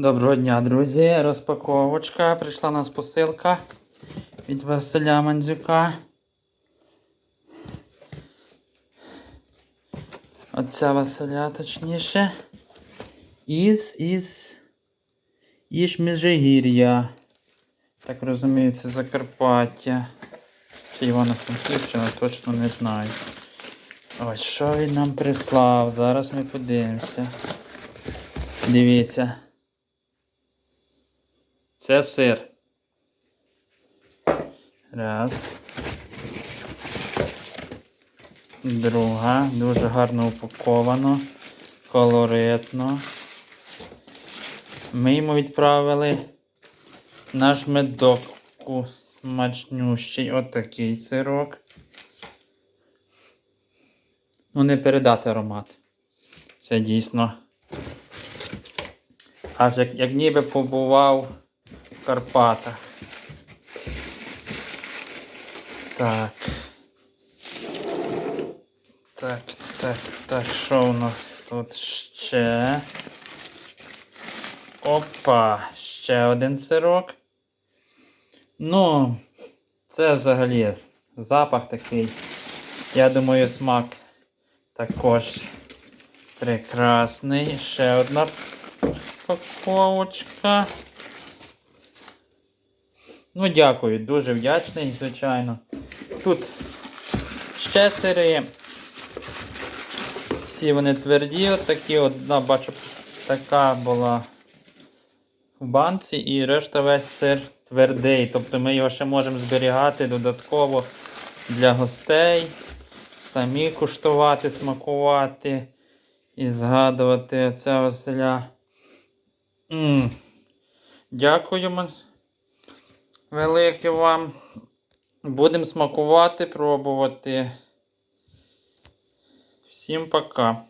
Доброго дня, друзі! Розпаковочка. Прийшла у нас посилка від Василя Мандзюка. Отця Василя, точніше. Із із Іж Межигір'я. Так розумію, це Закарпаття. Чи Івано-Франківщина, точно не знаю. Ось що він нам прислав. Зараз ми подивимося. Дивіться. Це сир. Раз. Друга. Дуже гарно упаковано. Колоритно. Ми йому відправили наш медовку смачнющий. Отакий сирок. Ну, не передати аромат. Це дійсно. Аж як, як ніби побував Карпатах. Так. Так, так, так, що у нас тут ще? Опа, ще один сирок. Ну, це взагалі запах такий. Я думаю, смак також прекрасний. Ще одна упаковочка. Ну, дякую, дуже вдячний, звичайно. Тут ще сири. Всі вони тверді, от такі, одна, бачу, така була в банці, і решта весь сир твердий. Тобто ми його ще можемо зберігати додатково для гостей, самі куштувати, смакувати і згадувати отця Василя. М. Дякуємо велике вам. Будемо смакувати, пробувати. Всім пока.